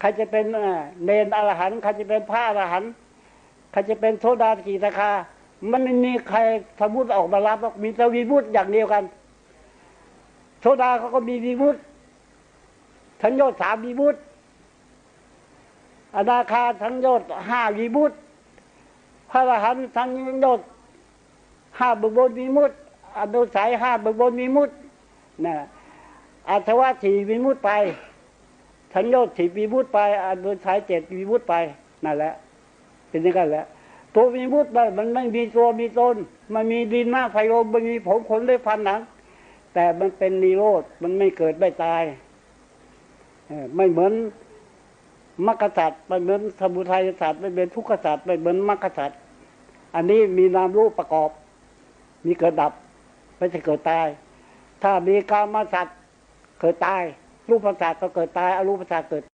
ใครจะเป็นเนนอรหันต์ใครจะเป็นพระอรหันต์ใครจะเป็นโซดากีตาคา มันไม่มีใครสมมติออกมารับมีแต่วีมุตอย่างเดียวกันโซดาเขาก็มีวีมุตทั้งยชน์สามวีมุตอนาคาทั้งยชน์ห้าวีมุตพระอรหันต์ทั้งยชน์ห้าบุบนวีมุตอนุสัยห้าบุบนวีมุตนะอัตวะสี่วีมุตไป ทั้งโยชน์สี่วีมุตไปอนุสัยเจ็ดวีมุตไปนั่นแหละเป็นอย่างนั้นแหละตัววีมุตมันมันไม่มีตัวมีตนมันมีดินหน้าไฟลมมันมีผมขนเล็บฟันหนัง แต่มันเป็นนิโรธมันไม่เกิดไม่ตายไม่เหมือนมรรคสัตว์ไม่เหมือนสมุทัยสัตว์ไม่เหมือนทุกขสัตว์ไม่เหมือนมรรคสัตว์อันนี้มีนามรูปประกอบ มีเกิดดับ ไม่ใช่เกิดตาย ถ้ามีกามสัตว์เกิดตาย รูปสัตว์ก็เกิดตายอรูปสัตว์เกิด